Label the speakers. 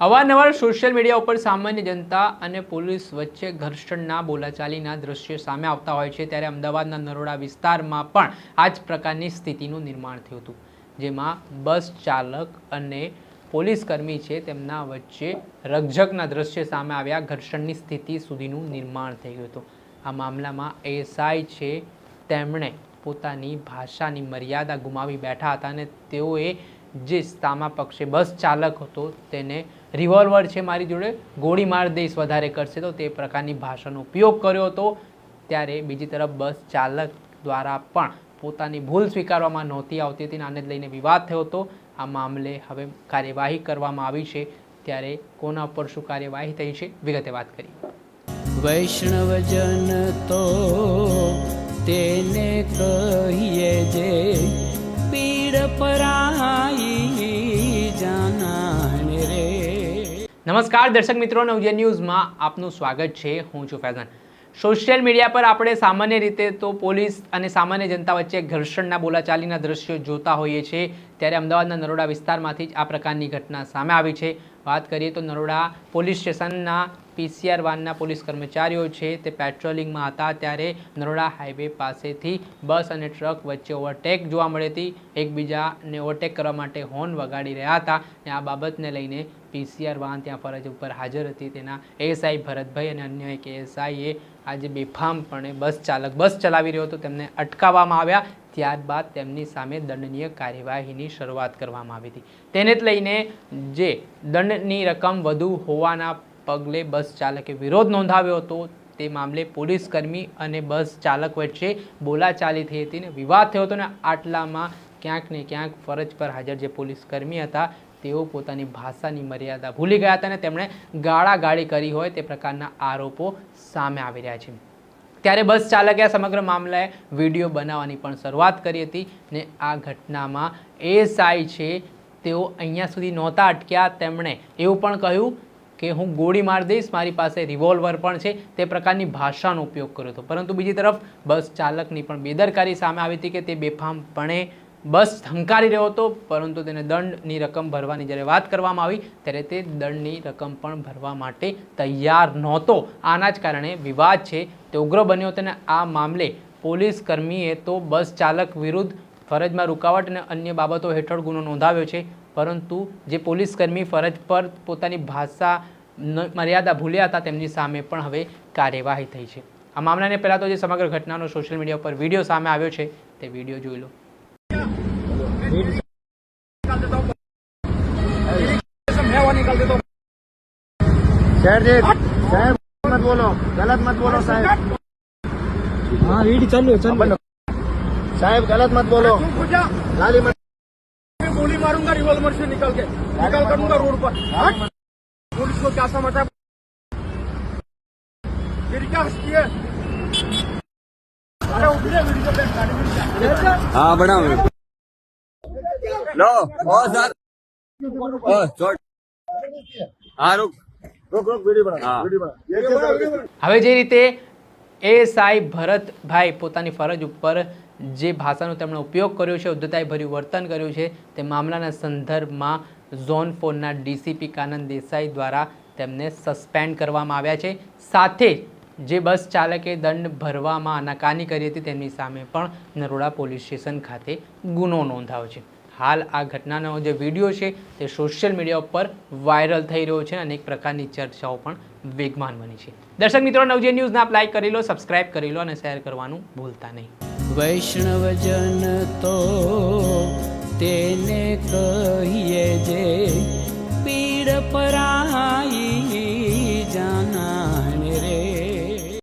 Speaker 1: અવારનવાર social media ઉપર સામાન્ય જનતા અને પોલીસ વચ્ચે ઘર્ષણના બોલાચાલીના દ્રશ્યો સામે આવતા હોય છે, ત્યારે અમદાવાદના નરોડા વિસ્તારમાં પણ આ જ પ્રકારની સ્થિતિનું નિર્માણ થયું હતું, જેમાં બસ ચાલક અને પોલીસ કર્મી છે, તેમના વચ્ચે રકઝકના દ્રશ્ય સામે આવ્યા. ઘર્ષણની સ્થિતિ સુધીનું નિર્માણ થઈ ગયું હતું. આ મામલામાં એસઆઈ છે, તેમણે પોતાની ભાષાની મર્યાદા ગુમાવી બેઠા હતા અને તેઓએ જે સામા પક્ષે બસ ચાલક હતો, તેને રિવોલ્વર છે મારી જોડે, ગોળી માર દઈશ વધારે કરશે તો તે પ્રકારની ભાષાનો ઉપયોગ કર્યો હતો. ત્યારે બીજી તરફ બસ ચાલક દ્વારા પણ પોતાની ભૂલ સ્વીકારવામાં નહોતી આવતી હતી આને લઈને વિવાદ થયો હતો. આ મામલે હવે કાર્યવાહી કરવામાં આવી છે. ત્યારે કોના પર શું કાર્યવાહી થઈ છે, વિગતે વાત કરી
Speaker 2: વૈષ્ણવજન તો તેને કહીએ જે પીડ પરાઈ
Speaker 1: નમસ્કાર, દર્શક મિત્રો નવજે ન્યૂઝમાં આપનું સ્વાગત છે. હું છું ફૈઝાન. સોશિયલ મીડિયા પર આપણે સામાન્ય રીતે તો પોલીસ અને સામાન્ય જનતા વચ્ચે ઘર્ષણના બોલાચાલીના દ્રશ્યો જોતા હોઈએ છીએ. ત્યારે અમદાવાદના નરોડા વિસ્તારમાંથી જ આ પ્રકારની ઘટના સામે આવી છે. વાત કરીએ તો નરોડા પોલીસ સ્ટેશનના પીસીઆર વાનના પોલીસ કર્મચારીઓ છે, તે પેટ્રોલિંગમાં હતા ત્યારે નરોડા હાઈવે પાસેથી બસ અને ટ્રક વચ્ચે ઓવરટેક જોવા મળી હતી. એકબીજાને ઓવરટેક કરવા માટે હોર્ન વગાડી રહ્યા હતા અને આ બાબતને લઈને પીસીઆર વાહન ત્યાં ફરજ ઉપર હાજર હતી. તેના એએસઆઈ ભરતભાઈ અને અન્ય એક એએસઆઈએ આજે બેફામપણે બસ ચાલક બસ ચલાવી રહ્યો હતો. તેમને અટકાવવામાં આવ્યા. ત્યારબાદ તેમની સામે દંડનીય કાર્યવાહીની શરૂઆત કરવામાં આવી હતી. તેને જ લઈને જે દંડની રકમ વધુ હોવાના પગલે બસ ચાલકે વિરોધ નોંધાવ્યો હતો, તે મામલે પોલીસ કર્મી અને બસ ચાલક વચ્ચે બોલાચાલી થઈ હતી ને વિવાદ થયો હતો ને આટલામાં ક્યાંક ને ક્યાંક ફરજ પર હાજર જે પોલીસ કર્મી હતા, તેઓ પોતાની ભાષાની મર્યાદા ભૂલી ગયા હતા અને તેમણે ગાળાગાળી કરી હોય તે પ્રકારના આરોપો સામે આવી રહ્યા છે. ત્યારે બસ ચાલકે આ સમગ્ર મામલે વીડિયો બનાવવાની પણ શરૂઆત કરી હતી ને આ ઘટનામાં એએસઆઈ છે, તેઓ અહીંયા સુધી નહોતા અટક્યા. તેમણે એવું પણ કહ્યું કે હું ગોળી માર દઈશ, મારી પાસે રિવોલ્વર પણ છે. તે પ્રકારની ભાષાનો ઉપયોગ કર્યો હતો. પરંતુ બીજી તરફ બસ ચાલકની પણ બેદરકારી સામે આવી હતી કે તે બેફામપણે બસ ધમકારી રહ્યો હતો, પરંતુ તેને દંડની રકમ ભરવાની જ્યારે વાત કરવામાં આવી, ત્યારે તે દંડની રકમ પણ ભરવા માટે તૈયાર નહોતો. આના જ કારણે વિવાદ છે તે ઉગ્ર બન્યો હતો અને આ મામલે પોલીસ કર્મીએ તો બસ ચાલક વિરુદ્ધ ફરજમાં રૂકાવટ અને અન્ય બાબતો હેઠળ ગુનો નોંધાવ્યો છે, પરંતુ જે પોલીસ કર્મી ફરજ પર પોતાની ભાષા મર્યાદા ભૂલ્યા હતા, તેમની સામે પણ હવે કાર્યવાહી થઈ છે. આ મામલાને પહેલાં તો જે સમગ્ર ઘટનાનો સોશિયલ મીડિયા પર વીડિયો સામે આવ્યો છે, તે વીડિયો જોઈ લો.
Speaker 3: सर जी साहब मत बोलो गलत मत बोलो साहब
Speaker 4: हाँ वीडियो चालू है चालू है।
Speaker 3: साहब गलत मत बोलो गाली मत
Speaker 4: गोली मारूँगा रिवॉल्वर से निकल के निकल करूँगा रोड पर पुलिस को क्या समझ है फिर क्या हंसती है अरे उठिए
Speaker 5: લો ઓ સર ઓ ચોટ હા રોક. રોક
Speaker 3: રોક વીડિયો બના વીડિયો બના
Speaker 1: હવે જે રીતે એએસઆઈ ભરતભાઈ પોતાની ફરજ ઉપર જે ભાષાનો તેમણે ઉપયોગ કર્યો છે ઉદ્ધતાએ વર્તન કર્યું છે તે મામલાના સંદર્ભમાં ઝોન ફોરના ડીસીપી કાનંદ દેસાઈ દ્વારા તેમને સસ્પેન્ડ કરવામાં આવ્યા છે. સાથે જે બસ ચાલકે દંડ ભરવામાં નકાની કરી હતી તેમની સામે પણ નરોડા પોલીસ સ્ટેશન ખાતે ગુનો નોંધાયો છે. હાલ આ ઘટનાનો જે વીડિયો છે તે સોશિયલ મીડિયા ઉપર વાયરલ થઈ રહ્યો છે અને અનેક પ્રકારની ચર્ચાઓ પણ વેગમાન બની છે. દર્શક મિત્રો નવજે ન્યૂઝને આપ લાઈક કરી લો, સબસ્ક્રાઇબ કરી લો અને શેર કરવાનું ભૂલતા નહીં.
Speaker 2: વૈષ્ણવજન તો તેને કહીએ જે પીડ પરા